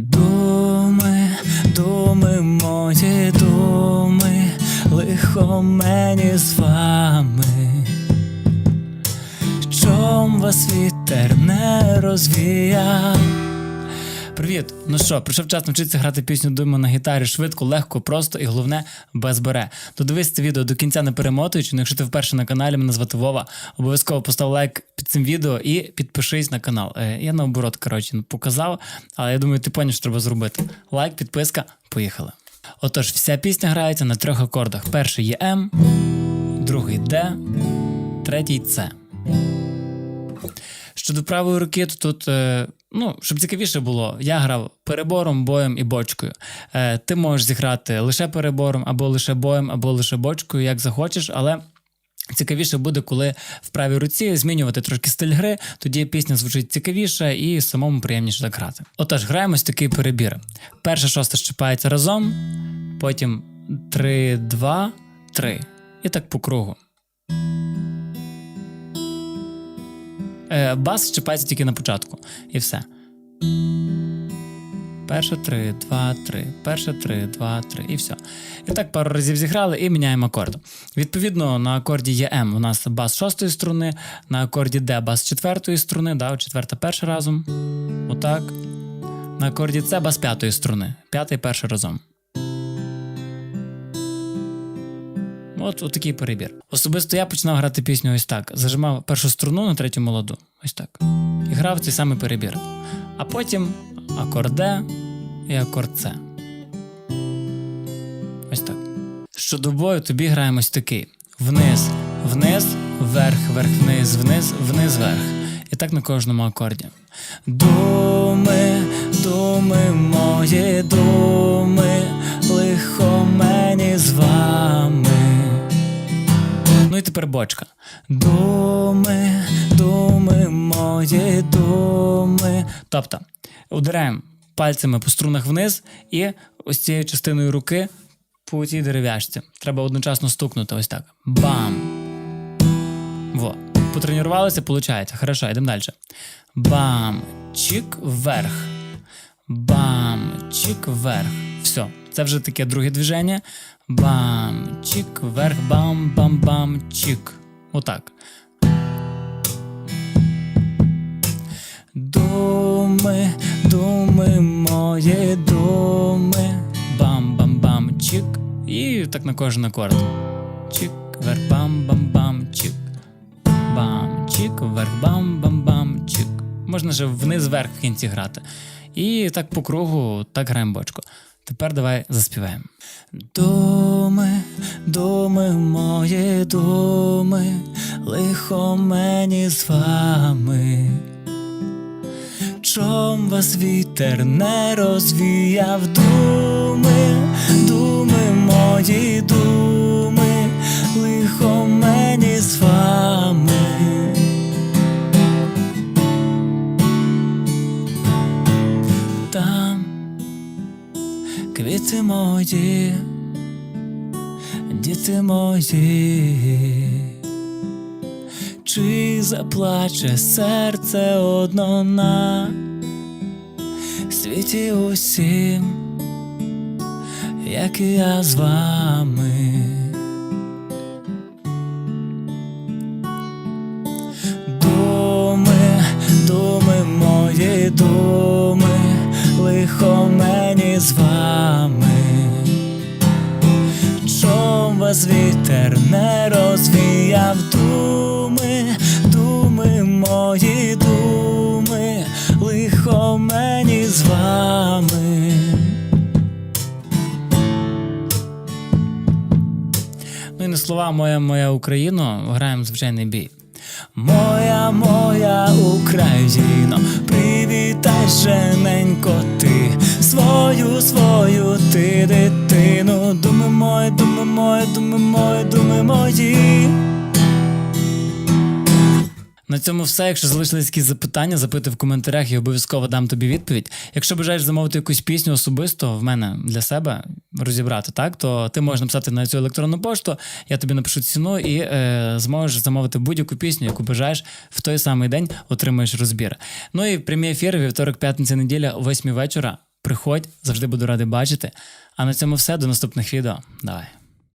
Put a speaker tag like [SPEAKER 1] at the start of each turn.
[SPEAKER 1] Думи, думи, мої думи, лихо мені з вами. Чом вас вітер не розвіяв? Привіт! Ну що, прийшов час навчитися грати пісню Дума на гітарі швидко, легко, просто і головне без бере. Додивись це відео до кінця не перемотуючи. Ну, якщо ти вперше на каналі, мене звати Вова, обов'язково постав лайк під цим відео і підпишись на канал. Е, я наоборот, коротше, показав, але я думаю, ти поняв, що треба зробити. Лайк, підписка, поїхали. Отож, вся пісня грається на трьох акордах: перший є М, другий Д, третій С. Щодо правої руки, то тут, е, ну, щоб цікавіше було, я грав перебором, боєм і бочкою. Е, ти можеш зіграти лише перебором, або лише боєм, або лише бочкою, як захочеш, але. Цікавіше буде, коли в правій руці змінювати трошки стиль гри, тоді пісня звучить цікавіше і самому приємніше так грати. Отож, граємось такий перебір. Перша шоста щипається разом, потім 3, 2, 3. І так по кругу. Бас щипається тільки на початку. І все. Перше три, два, три. Перше три, два, три. І все. І так пару разів зіграли і міняємо акорд. Відповідно, на акорді є М у нас бас шостої струни, на акорді Д бас четвертої струни, да, четверта перша разом. Отак. На акорді С бас п'ятої струни. П'ятий перший разом. От, от такий перебір. Особисто я починав грати пісню ось так. Зажимав першу струну на третьому ладу. Ось так. І грав цей самий перебір. А потім акорд Д і акорд С. Ось так. Щодо бою, тобі граємо ось такий: вниз, вниз, вверх, вверх, вниз, вниз, вниз, вверх. І так на кожному акорді. Думи, думи, мої думи, лихо Тепер бочка. Думи, думи, мої думи. Тобто, ударяємо пальцями по струнах вниз і ось цією частиною руки по цій дерев'яшці. Треба одночасно стукнути ось так. Бам! Во. Потренувалися, виходить. Хорошо, йдемо далі. Бам! Чик вверх. Бам! Чик вверх. Все. Це вже таке друге движення. Бам! Чик вверх, бам, бам, бам, чик. Отак. Думи, думи, мої думи. Бам-бам-бам, чик. І так на кожен акорд. Чик, вверх, бам-бам-бам, чик. Бам, чик, вверх, бам-бам-бам, чик. Можна же вниз-вверх в кінці грати. І так по кругу, так граємо бочку. Тепер давай заспіваємо. Думи, думи, мої думи, лихо мені з вами. Чом вас вітер не розвіяв думи, думи, мої думи, квіти мої, діти мої. Чи заплаче серце одно на світі усім, як і я з вами. Думи, думи, мої думи, лихо мені з Вас вітер не розвіяв думи, думи, мої думи, лихо мені з вами. Ну і на слова Моя моя Україно граємо звичайний бій. Моя моя Україно, привітай жененько ти свою свою ти дитину, думи мої, думи мої, думи мої, думи мої. На цьому все. Якщо залишились якісь запитання, запитуй в коментарях і обов'язково дам тобі відповідь. Якщо бажаєш замовити якусь пісню особисто в мене для себе розібрати, так то ти можеш написати на цю електронну пошту, я тобі напишу ціну і е, зможеш замовити будь-яку пісню, яку бажаєш в той самий день отримаєш розбір. Ну і прямі ефіри вівторок, п'ятниця, неділя о 8 вечора. Приходь, завжди буду радий бачити. А на цьому все. До наступних відео. Давай.